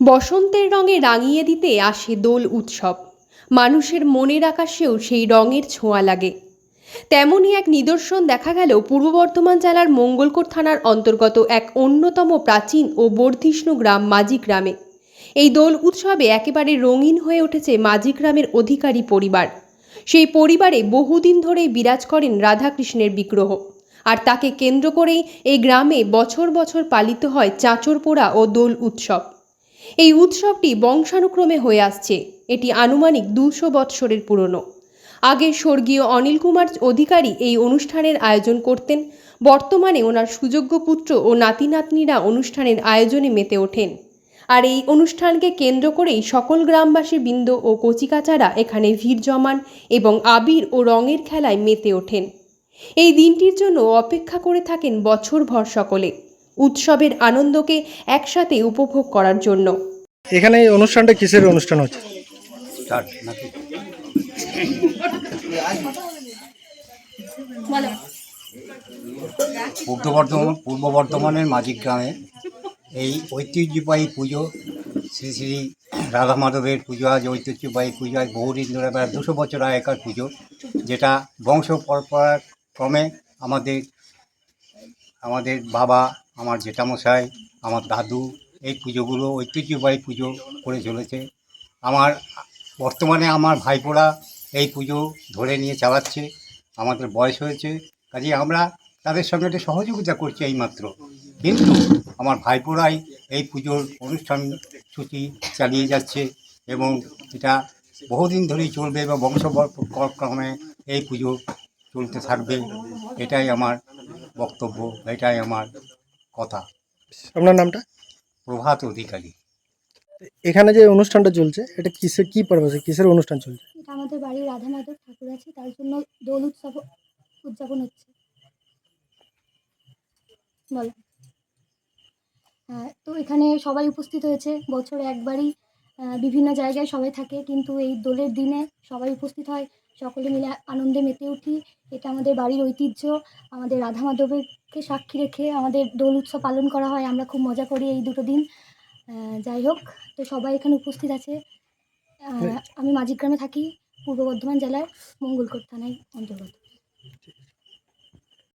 বসন্তের রঙে রাঙিয়ে দিতে আসে দোল উৎসব। মানুষের মনের আকাশেও সেই রঙের ছোঁয়া লাগে। তেমনই এক নিদর্শন দেখা গেল পূর্ব বর্ধমান জেলার মঙ্গলকোট থানার অন্তর্গত এক অন্যতম প্রাচীন ও বর্ধিষ্ণু গ্রাম মাঝি গ্রামে এই দোল উৎসবে একেবারে রঙিন হয়ে উঠেছে মাঝি গ্রামের অধিকারী পরিবার। সেই পরিবারে বহুদিন ধরেই বিরাজ করেন রাধাকৃষ্ণের বিগ্রহ। আর তাকে কেন্দ্র করেই এই গ্রামে বছর বছর পালিত হয় চাঁচর পোড়া ও দোল উৎসব। এই উৎসবটি বংশানুক্রমে হয়ে আসছে। এটি আনুমানিক দুশো বৎসরের পুরনো। আগে স্বর্গীয় অনিল কুমার অধিকারী এই অনুষ্ঠানের আয়োজন করতেন। বর্তমানে ওনার সুযোগ্য পুত্র ও নাতি নাতনিরা অনুষ্ঠানের আয়োজনে মেতে ওঠেন। আর এই অনুষ্ঠানকে কেন্দ্র করেই সকল গ্রামবাসী বৃন্দ ও কচিকাচারা এখানে ভিড় জমান এবং আবির ও রঙের খেলায় মেতে ওঠেন। এই দিনটির জন্য অপেক্ষা করে থাকেন বছরভর সকলে। উৎসবের আনন্দকে একসাথে উপভোগ করার জন্য। এখানে এই অনুষ্ঠানটা কিসের অনুষ্ঠান হচ্ছে? পূর্ব বর্ধমান পূর্ব বর্ধমানের মাঝিক গ্রামে এই ঐতিহ্যবাহী পুজো শ্রী শ্রী রাধা মাধবের পুজো আজ ঐতিহ্যবাহী পুজো আজ বহুদিন ধরে প্রায় দুশো বছর আগেকার পুজো যেটা বংশ পরম্পরা ক্রমে আমাদের আমাদের বাবা, আমার জেঠামশাই, আমার দাদু, এই পুজোগুলো, ঐতিহ্যবাহী পুজো করে চলেছে। আমার, বর্তমানে আমার ভাইপোরা এই পুজো ধরে নিয়ে চালাচ্ছে, আমাদের বয়স হয়েছে কাজে আমরা তাদের সঙ্গে একটা সহযোগিতা করছি এইমাত্র। কিন্তু আমার ভাইপোরাই এই পুজোর অনুষ্ঠান সূচি চালিয়ে যাচ্ছে এবং এটা বহুদিন ধরেই চলবে এবং বংশক্রমে এই পুজো চলতে থাকবে, এটাই আমার বক্তব্য এটাই আমার কথা। আপনার নামটা? প্রভাত অধিকারী। এখানে যে অনুষ্ঠানটা চলছে এটা কিসের কি পারপাসে কিসের অনুষ্ঠান চলছে? এটা আমাদের বাড়ির রাধা মাধব ঠাকুর আছে তার জন্য দোল উৎসব উদযাপন হচ্ছে। বলো। হ্যাঁ তো এখানে সবাই উপস্থিত হয়েছে বছরে একবারই বিভিন্ন জায়গায় সবাই থাকে, কিন্তু এই দোলের দিনে সবাই উপস্থিত হয়, সকলে মিলে আনন্দে মেতে উঠি। এটা আমাদের বাড়ির ঐতিহ্য, আমাদের রাধা মাধবেরকে সাক্ষী রেখে আমাদের দোল উৎসব পালন করা হয়, আমরা খুব মজা করি এই দুটো দিন। যাই হোক, তো সবাই এখানে উপস্থিত আছে। আমি মাঝিগ্রামে থাকি, পূর্ব বর্ধমান জেলার মঙ্গলকোট থানায় অন্তর্গত।